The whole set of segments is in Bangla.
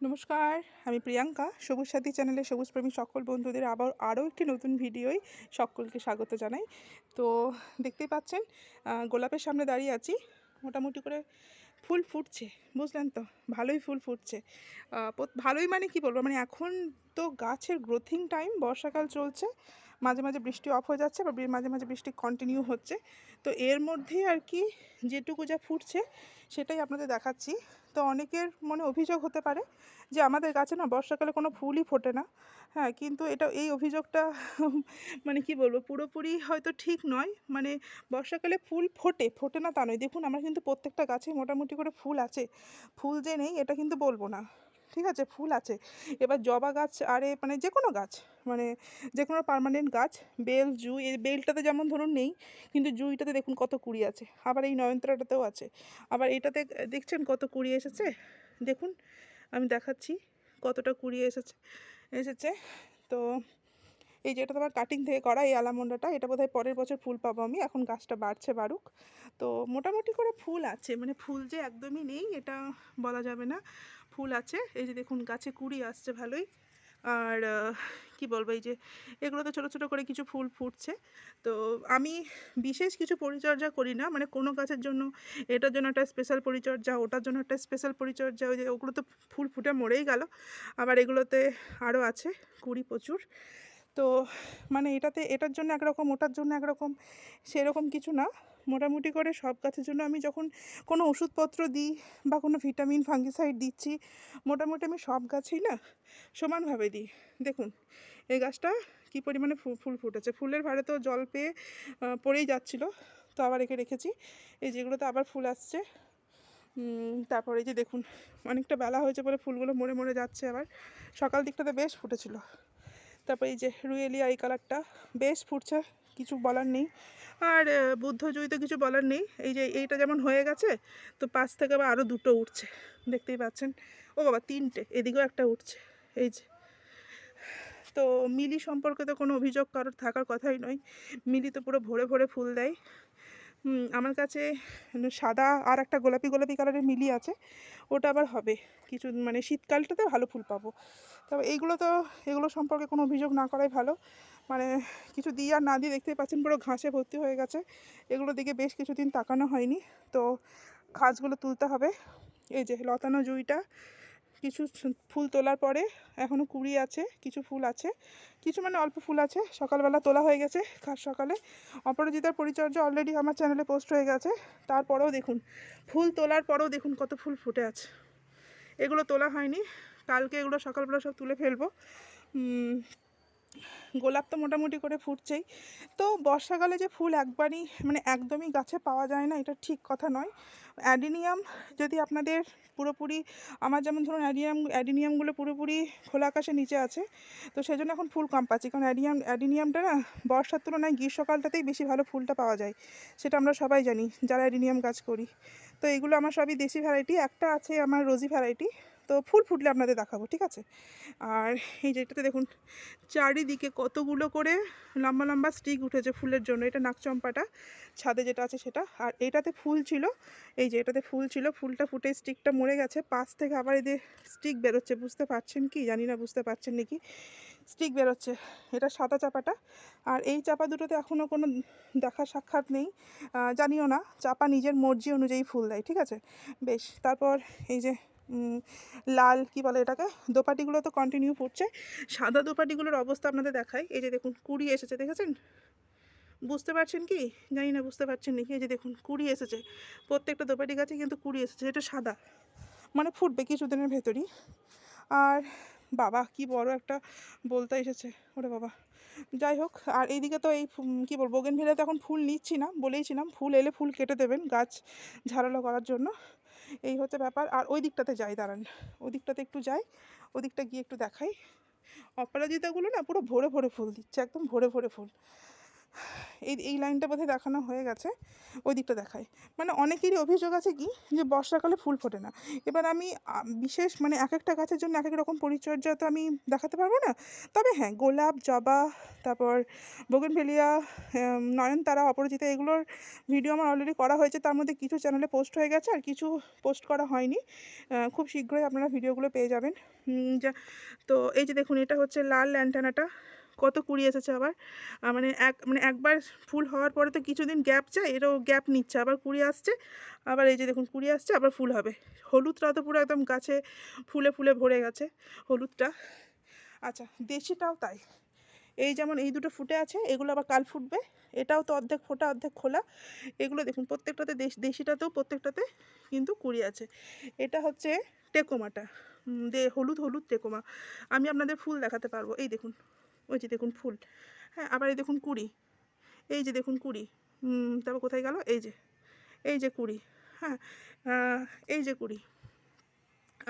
নমস্কার, আমি প্রিয়াঙ্কা, সবুজ সাথী চ্যানেলে সবুজ প্রেমী সকল বন্ধুদের আবার আরও একটি নতুন ভিডিওয় সকলকে স্বাগত জানাই। তো দেখতেই পাচ্ছেন গোলাপের সামনে দাঁড়িয়ে আছি। মোটামুটি করে ফুল ফুটছে, বুঝলেন তো? ভালোই ফুল ফুটছে। ভালোই মানে কি বলব? মানে এখন তো গাছের গ্রোথিং টাইম বর্ষাকাল চলছে, মাঝে মাঝে বৃষ্টি অফ হয়ে যাচ্ছে, বা মাঝে মাঝে বৃষ্টি কন্টিনিউ হচ্ছে। তো এর মধ্যেই আর কি যেটুকু যা ফুটছে, সেটাই আপনাদের দেখাচ্ছি। তো অনেকের মনে অভিযোগ হতে পারে যে আমাদের গাছে না বর্ষাকালে কোনো ফুলই ফোটে না। হ্যাঁ কিন্তু এটা এই অভিযোগটা মানে কি বলব, পুরোপুরি হয়তো ঠিক নয়। মানে বর্ষাকালে ফুল ফোটে ফোটে না তা নয়। দেখুন, আমার কিন্তু প্রত্যেকটা গাছে মোটামুটি করে ফুল আছে। ফুল যে নেই, এটা কিন্তু বলব না। ঠিক আছে? ফুল আছে। এবার জবা গাছ, আরে মানে যে কোনো গাছ মানে যে কোনো পার্মানেন্ট গাছ, বেল, জুই, এই বেলটাতে যেমন ধরুন নেই, কিন্তু জুইটাতে দেখুন কত কুড়ি আছে। আবার এই নয়নতারাটাতেও আছে। আবার এটাতে দেখছেন কত কুড়ি এসেছে? দেখুন, আমি দেখাচ্ছি কতটা কুড়ি এসেছে। এসেছে। তো এই যেটা তোমার কাটিং থেকে করা এই আলামন্ডাটা, এটা বোধহয় পরের বছর ফুল পাবো আমি। এখন গাছটা বাড়ছে, বাড়ুক। তো মোটামুটি করে ফুল আছে। মানে ফুল যে একদমই নেই, এটা বলা যাবে না। ফুল আছে। এই যে দেখুন, গাছে কুড়ি আসছে ভালোই। আর কি বলব, এই যে এগুলো তো ছোটো ছোটো করে কিছু ফুল ফুটছে। তো আমি বিশেষ কিছু পরিচর্যা করি না মানে কোনো গাছের জন্য এটার জন্য একটা স্পেশাল পরিচর্যা, ওটার জন্য একটা স্পেশাল পরিচর্যা, ওই যে ওগুলো তো ফুল ফুটে মরেই গেল। আবার এগুলোতে আরও আছে, কুড়ি প্রচুর। তো মানে এটাতে, এটার জন্য একরকম, ওটার জন্য একরকম, সেরকম কিছু না। মোটামুটি করে সব গাছের জন্য আমি যখন কোনো ওষুধপত্র দিই বা কোনো ভিটামিন, ফাঙ্গিসাইড দিচ্ছি, মোটামুটি আমি সব গাছেই না সমানভাবে দিই। দেখুন, এই গাছটা কী পরিমাণে ফুল ফুটেছে। ফুলের ভারে তো জল পেয়ে পড়েই যাচ্ছিল। তো আবার একে রেখেছি। এই যেগুলোতে আবার ফুল আসছে তারপরে যে দেখুন, অনেকটা বেলা হয়েছে বলে ফুলগুলো মরে মরে যাচ্ছে আবার। সকাল দিকটাতে বেশ ফুটেছিল। তারপর এই যে রুয়েলিয়া এই কালারটা, বেশ ফুটছে, কিছু বলার নেই। আর বুদ্ধজয়ী তো কিছু বলার নেই। এই যে এইটা যেমন হয়ে গেছে, তো পাশ থেকে আবার আরও দুটো উঠছে, দেখতেই পাচ্ছেন। ও বাবা, তিনটে, এদিকেও একটা উঠছে, এই যে। তো মিলি সম্পর্কে তো কোনো অভিযোগ কারোর, থাকার কথাই নয়। মিলি তো পুরো ভরে ভরে ফুল দেয়। আমার কাছে সাদা আর একটা গোলাপি গোলাপি কালারের মিলি আছে। ওটা আবার হবে। কিছু মানে শীতকালটাতে ভালো ফুল পাবো। তবে এইগুলো তো, এগুলো সম্পর্কে কোনো অভিযোগ না করাই ভালো। মানে কিছু দিয়ে আর না দিয়ে দেখতেই পাচ্ছেন, পুরো ঘাসে ভর্তি হয়ে গেছে। এগুলো দিকে বেশ কিছুদিন তাকানো হয়নি। তো ঘাসগুলো তুলতে হবে। এই যে লতানো জুইটা কিছু ফুল তোলার পরে এখনও কুড়ি আছে, কিছু ফুল আছে। কিছু মানে অল্প ফুল আছে, সকালবেলা তোলা হয়ে গেছে খাস সকালে। অপরাজিতার পরিচর্যা অলরেডি আমার চ্যানেলে পোস্ট হয়ে গেছে। তারপরেও দেখুন, ফুল তোলার পরেও দেখুন কত ফুল ফুটে আছে। এগুলো তোলা হয়নি, কালকে এগুলো সকালবেলা সব তুলে ফেলব। গোলাপ তো মোটামুটি করে ফুটছেই। তো বর্ষাকালে যে ফুল একবারই মানে একদমই গাছে পাওয়া যায় না, এটা ঠিক কথা নয়। অ্যাডিনিয়াম যদি আপনাদের পুরোপুরি, আমার যেমন ধরুন অ্যাডিনিয়াম অ্যাডিনিয়ামগুলো পুরোপুরি খোলা আকাশের নিচে আছে, তো সেই জন্য এখন ফুল কম পাচ্ছি। কারণ অ্যাডিনিয়াম অ্যাডিনিয়ামটা না বর্ষার তুলনায় গ্রীষ্মকালটাতেই বেশি ভালো ফুলটা পাওয়া যায়, সেটা আমরা সবাই জানি, যারা অ্যাডিনিয়াম গাছ করি। তো এগুলো আমার সবই দেশি ভ্যারাইটি একটা আছে আমার রোজি ভ্যারাইটি তো ফুল ফুটলে আপনাদের দেখাবো, ঠিক আছে? আর এই যেটাতে দেখুন, চারিদিকে কতগুলো করে লম্বা লম্বা স্টিক উঠেছে ফুলের জন্য, এটা নাকচম্পাটা ছাদে যেটা আছে সেটা। আর এটাতে ফুল ছিল, এই যে এটাতে ফুল ছিল, ফুলটা ফুটে স্টিকটা মরে গেছে, পাশ থেকে আবার এদের স্টিক বেরোচ্ছে, বুঝতে পারছেন কি? জানি না, বুঝতে পারছেন নাকি? স্টিক বেরোচ্ছে, এটা সাদা চাপাটা। আর এই চাপা দুটোতে এখনও কোনো দেখা সাক্ষাৎ নেই জানিও না, চাপা নিজের মর্জি অনুযায়ী ফুল দেয়, ঠিক আছে? বেশ, তারপর এই যে লাল, কি বলে এটাকে? দোপাটিগুলো তো কন্টিনিউ ফুটছে সাদা দোপাটিগুলোর অবস্থা আপনাদের দেখায় এই যে দেখুন, কুড়ি এসেছে, দেখেছেন? বুঝতে পারছেন কি? জানি না, বুঝতে পারছেন নাকি? এই যে দেখুন, কুড়ি এসেছে। প্রত্যেকটা দোপাটি গাছে কিন্তু কুড়ি এসেছে। এটা সাদা। মানে ফুটবে কিছুদিনের ভেতরই। আর বাবা, কি বড় একটা বলতে এসেছে। ওরে বাবা। যাই হোক, আর এইদিকে তো এই কি বলব বোগেন তো এখন ফুল নিচ্ছি না, বলেইছিলাম। ফুল এলে ফুল কেটে দেবেন গাছ ঝাড়ালো করার জন্য। এই হচ্ছে ব্যাপার। আর ওই দিকটাতে যাই, দাঁড়ান। ওই দিকটাতে একটু যাই, ওই দিকটা গিয়ে একটু দেখাই। অপরাজিতাগুলো না পুরো ভরে ভরে ফুল দিচ্ছে, একদম ভরে ভরে ফুল। এই এই লাইনটা বোধহয় দেখানো হয়ে গেছে, ওই দিকটা দেখায়। মানে অনেকেরই অভিযোগ আছে কি যে বর্ষাকালে ফুল ফোটে না। এবার আমি বিশেষ মানে এক একটা গাছের জন্য এক এক রকম পরিচর্যা তো আমি দেখাতে পারব না। তবে হ্যাঁ গোলাপ, জবা, তারপর বগনভেলিয়া নয়নতারা, অপরাজিতা, এগুলোর ভিডিও আমার অলরেডি করা হয়েছে। তার মধ্যে কিছু চ্যানেলে পোস্ট হয়ে গেছে আর কিছু পোস্ট করা হয়নি। খুব শীঘ্রই আপনারা ভিডিওগুলো পেয়ে যাবেন। যা, তো এই যে দেখুন, এটা হচ্ছে লাল ল্যান্টানাটা কত কুড়ি এসেছে আবার? মানে এক মানে একবার ফুল হওয়ার পরে তো কিছুদিন গ্যাপ যায় এটাও গ্যাপ নিচ্ছে। আবার কুড়ি আসছে, আবার এই যে দেখুন কুড়ি আসছে, আবার ফুল হবে। হলুদটা তো পুরো একদম গাছে ফুলে ফুলে ভরে গেছে, হলুদটা। আচ্ছা দেশিটাও তাই। এই যেমন এই দুটো ফুটে আছে, এগুলো আবার কাল ফুটবে। এটাও তো অর্ধেক ফোটা, অর্ধেক খোলা। এগুলো দেখুন, প্রত্যেকটাতে দেশ, দেশিটাতেও প্রত্যেকটাতে কিন্তু কুড়ি আছে। এটা হচ্ছে টেকোমাটা। দে, হলুদ হলুদ টেকোমা। আমি আপনাদের ফুল দেখাতে পারব। এই দেখুন। ওই যে দেখুন ফুল। হ্যাঁ আবার এই দেখুন কুড়ি। এই যে দেখুন কুড়ি। তারপর কোথায় গেল? এই যে এই যে কুড়ি। হ্যাঁ এই যে কুড়ি।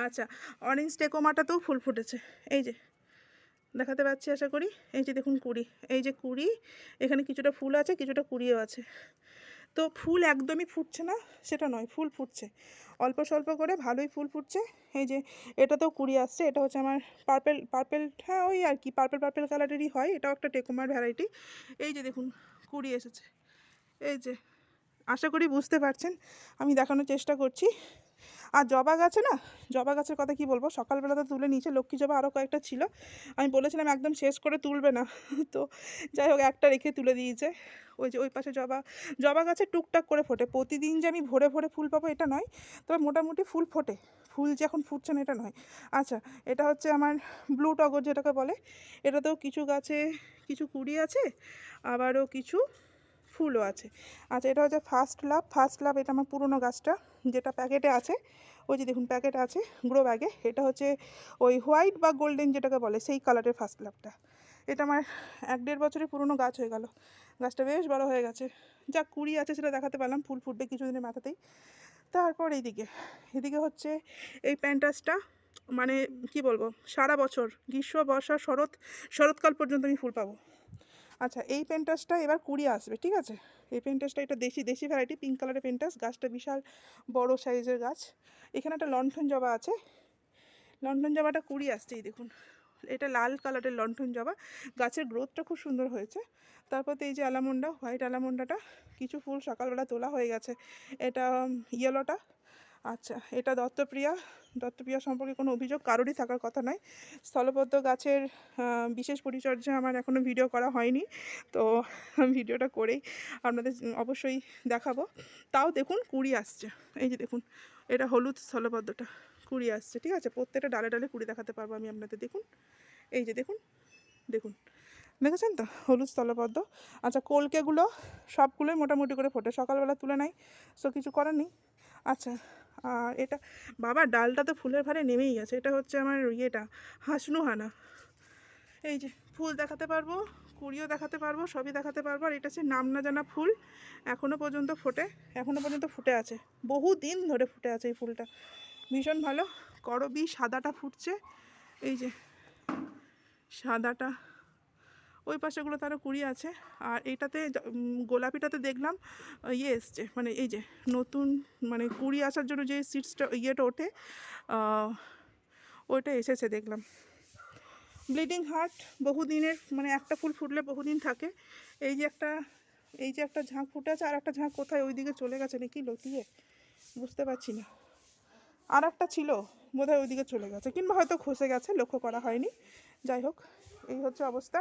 আচ্ছা অরেঞ্জ টেকোমাটাতেও ফুল ফুটেছে। এই যে, দেখাতে পাচ্ছি আশা করি। এই যে দেখুন কুড়ি। এই যে কুড়ি, এখানে কিছুটা ফুল আছে, কিছুটা কুড়িও আছে। তো ফুল একদমই ফুটছে না, সেটা নয়, ফুল ফুটছে। অল্প স্বল্প করে ভালোই ফুল ফুটছে। এই যে এটা তো কুড়ি আসছে, এটা হচ্ছে আমার পার্পেল পার্পেল হ্যাঁ ওই আর কি পার্পেল পার্পেল কালারেরই হয়, এটাও একটা টেকুমার ভ্যারাইটি এই যে দেখুন, কুড়ি এসেছে। এই যে, আশা করি বুঝতে পারছেন, আমি দেখানোর চেষ্টা করছি। আর জবা গাছে না, জবা গাছের কথা কি বলব? সকালবেলা তো তুলে নিচে লক্ষ্মী জবা আরও কয়েকটা ছিল। আমি বলেছিলাম একদম শেষ করে তুলবে না। তো যাই হোক, একটা রেখে তুলে দিয়েছে। ওই যে ওই পাশে জবা জবা গাছে টুকটাক করে ফোটে। প্রতিদিন যে আমি ভরে ভরে ফুল পাবো এটা নয়, তবে মোটামুটি ফুল ফোটে। ফুল যে এখন ফুটছে না এটা নয়। আচ্ছা এটা হচ্ছে আমার ব্লু টগর যেটাকে বলে। এটাতেও কিছু গাছে কিছু কুড়ি আছে, আবারও কিছু ফুলও আছে। আচ্ছা এটা হচ্ছে ফার্স্ট লাভ ফার্স্ট লাভ এটা আমার পুরনো গাছটা, যেটা প্যাকেটে আছে। ওই যে দেখুন, প্যাকেট আছে গ্রো ব্যাগে এটা হচ্ছে ওই হোয়াইট বা গোল্ডেন যেটাকে বলে, সেই কালারের ফার্স্ট লাভটা এটা আমার এক দেড় বছরের পুরনো গাছ হয়ে গেল। গাছটা বেশ বড় হয়ে গেছে। যা কুড়ি আছে সেটা দেখাতে পারলাম, ফুল ফুটবে কিছুদিনের মাথাতেই। তারপর এইদিকে, এদিকে হচ্ছে এই প্যান্টাসটা মানে কি বলব, সারা বছর, গ্রীষ্ম, বর্ষা, শরৎ, শরৎকাল পর্যন্ত আমি ফুল পাবো। আচ্ছা এই পেন্টাসটা এবার কুড়ি আসবে, ঠিক আছে? এই পেন্টাসটা এটা দেশি দেশি ভ্যারাইটি পিঙ্ক কালারের পেন্টাস। গাছটা বিশাল বড় সাইজের গাছ। এখানে একটা লণ্ঠন জবা আছে। লণ্ঠন জবাটা কুড়ি আসছে, এই দেখুন। এটা লাল কালারের লণ্ঠন জবা। গাছের গ্রোথটা খুব সুন্দর হয়েছে। তারপর এই যে অ্যালামন্ডা হোয়াইট আলামন্ডাটা, কিছু ফুল সকালবেলা তোলা হয়ে গেছে। এটা ইয়েলোটা আচ্ছা এটা দত্তপ্রিয়া। দত্তপ্রিয়া সম্পর্কে কোনো অভিযোগ কারোরই থাকার কথা নয়। স্থলপদ্ম গাছের বিশেষ পরিচর্যা আমার এখনও ভিডিও করা হয়নি। তো ভিডিওটা করেই আপনাদের অবশ্যই দেখাবো। তাও দেখুন, কুড়ি আসছে। এই যে দেখুন, এটা হলুদ স্থলপদ্মটা, কুড়ি আসছে, ঠিক আছে? প্রত্যেকটা ডালে ডালে কুড়ি দেখাতে পারব আমি আপনাদের। দেখুন, এই যে দেখুন দেখুন, দেখেছেন তো? হলুদ স্থলপদ্ম। আচ্ছা কলকেগুলো সবগুলোই মোটামুটি করে ফোটে, সকালবেলা তুলে নেয় সো কিছু করার নেই। আচ্ছা আর এটা, বাবা, ডালটা তো ফুলের ভারে নেমেই গেছে। এটা হচ্ছে আমার ইয়েটা হাসনু হানা এই যে, ফুল দেখাতে পারব, কুড়িও দেখাতে পারব, সবই দেখাতে পারব, আর এটা হচ্ছে নাম না জানা ফুল এখনও পর্যন্ত ফোটে এখনও পর্যন্ত ফুটে আছে। বহু দিন ধরে ফুটে আছে এই ফুলটা। ভীষণ ভালো, করবি, সাদাটা ফুটছে। এই যে, সাদাটা ওই পাশেগুলো তারও কুড়ি আছে। আর এইটাতে গোলাপিটাতে দেখলাম ইয়ে এসছে মানে এই যে নতুন মানে কুড়ি আসার জন্য যে সিডসটা ইয়েটা ওঠে ওইটা এসেছে দেখলাম। ব্লিডিং হার্ট বহুদিনের মানে একটা ফুল ফুটলে বহুদিন থাকে। এই যে একটা, এই যে একটা ঝাঁক ফুটে আছে, আর একটা ঝাঁক কোথায় ওই দিকে চলে গেছে নাকি লতিয়ে, বুঝতে পারছি না। আর একটা ছিল, বোধহয় ওইদিকে চলে গেছে, কিংবা হয়তো খসে গেছে, লক্ষ্য করা হয়নি। যাই হোক, এই হচ্ছে অবস্থা।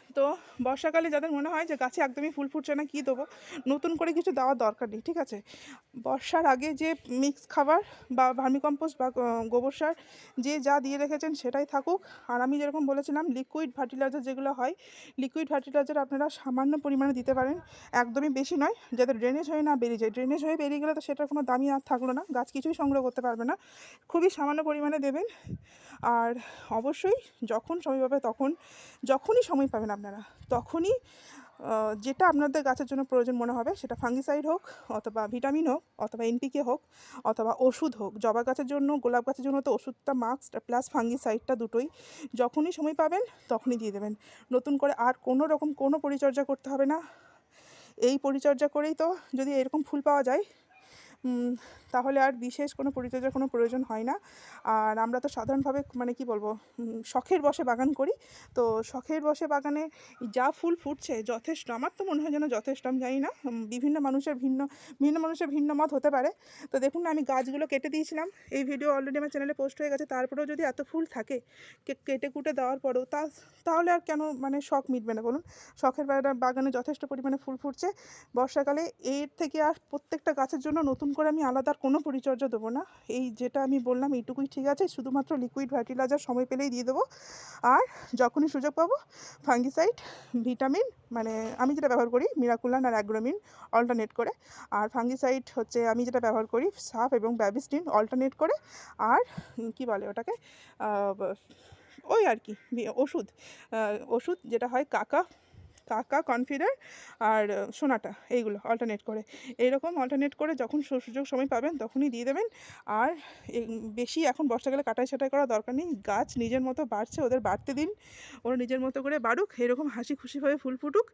তো বর্ষাকালে যাদের মনে হয় যে গাছে একদমই ফুল ফুটছে না, কী দেবো? নতুন করে কিছু দেওয়ার দরকার নেই, ঠিক আছে? বর্ষার আগে যে মিক্স খাবার বা ভার্মিকম্পোস্ট বা গোবর সার যে যা দিয়ে রেখেছেন সেটাই থাকুক। আর আমি যেরকম বলেছিলাম লিকুইড ফার্টিলাইজার যেগুলো হয় লিকুইড ফার্টিলাইজার আপনারা সামান্য পরিমাণে দিতে পারেন। একদমই বেশি নয় যাতে ড্রেনেজ হয়ে না বেরিয়ে যায়। ড্রেনেজ হয়ে বেরিয়ে গেলে তো সেটার কোনো দামই আর থাকল না, গাছ কিছুই সংগ্রহ করতে পারবে না। খুবই সামান্য পরিমাণে দেবেন। আর অবশ্যই যখন সময় পাবে তখন, যখনই সময় পাবেন আপনারা। তখনই যেটা আপনাদের গাছের জন্য প্রয়োজন মনে হবে, সেটা ফাঙ্গিসাইড হোক, অথবা ভিটামিন হোক, অথবা এনপিকে হোক, অথবা ওষুধ হোক। জবা গাছের জন্য, গোলাপ গাছের জন্য তো ওষুধটা মাস্ক প্লাস ফাঙ্গিসাইডটা দুটোই। যখনই সময় পাবেন, তখনই দিয়ে দেবেন। নতুন করে আর কোনো রকম কোনো পরিচর্যা করতে হবে না। এই পরিচর্যা করেই তো যদি এরকম ফুল পাওয়া যায় তাহলে আর বিশেষ কোনো পরিচর্যার কোনো প্রয়োজন হয় না। আর আমরা তো সাধারণভাবে মানে কি বলব শখের বসে বাগান করি। তো শখের বসে বাগানে যা ফুল ফুটছে যথেষ্ট। আমার তো মনে হয় যেন যথেষ্ট, আমি জানি না। বিভিন্ন মানুষের ভিন্ন ভিন্ন মানুষের ভিন্ন মত হতে পারে। তো দেখুন না, আমি গাছগুলো কেটে দিয়েছিলাম। এই ভিডিও অলরেডি আমার চ্যানেলে পোস্ট হয়ে গেছে। তারপরেও যদি এত ফুল থাকে কেটে কুটে দেওয়ার পরেও তা, তাহলে আর কেন মানে শখ মিটবে না বলুন? শখের বাগানে যথেষ্ট পরিমাণে ফুল ফুটছে। বর্ষাকালে এর থেকে আর প্রত্যেকটা গাছের জন্য নতুন করে আমি আলাদা কোনো পরিচর্যা দেবো না। এই যেটা আমি বললাম এইটুকুই ঠিক আছে, শুধুমাত্র লিকুইড ফার্টিলাইজার সময় পেলেই দিয়ে দেবো। আর যখনই সুযোগ পাবো ফাঙ্গিসাইড ভিটামিন মানে আমি যেটা ব্যবহার করি মিরাকুলান আর অ্যাগ্রোমিন অল্টারনেট করে। আর ফাঙ্গিসাইড হচ্ছে আমি যেটা ব্যবহার করি সাফ এবং ব্যাবিস্টিন অল্টারনেট করে। আর কি বলে ওটাকে? ওই আর কি, ওষুধ। ওষুধ যেটা হয়, কাকা কাকা কনফিডার আর সোনাটা, এইগুলো অল্টারনেট করে। এইরকম অল্টারনেট করে যখন সুযোগ সময় পাবেন তখনই দিয়ে দেবেন। আর বেশি এখন বর্ষাকালে কাটাই ছাটাই করার দরকার নেই। গাছ নিজের মতো বাড়ছে, ওদের বাড়তে দিন। ওরা নিজের মতো করে বাড়ুক, এরকম হাসি খুশিভাবে ফুল ফুটুক।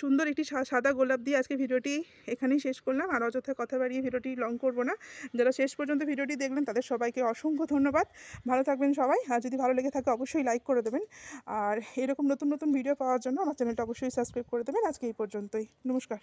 সুন্দর একটি সাদা গোলাপ দিয়ে আজকে ভিডিওটি এখানেই শেষ করলাম। আর অযথা কথা বাড়িয়ে ভিডিওটি লং করব না। যারা শেষ পর্যন্ত ভিডিওটি দেখলেন, তাদের সবাইকে অসংখ্য ধন্যবাদ। ভালো থাকবেন সবাই। আর যদি ভালো লেগে থাকে, অবশ্যই লাইক করে দেবেন। আর, এরকম নতুন নতুন ভিডিও পাওয়ার জন্য আমার চ্যানেলটা অবশ্যই সাবস্ক্রাইব করে দেবেন। আজকে এই পর্যন্তই। নমস্কার।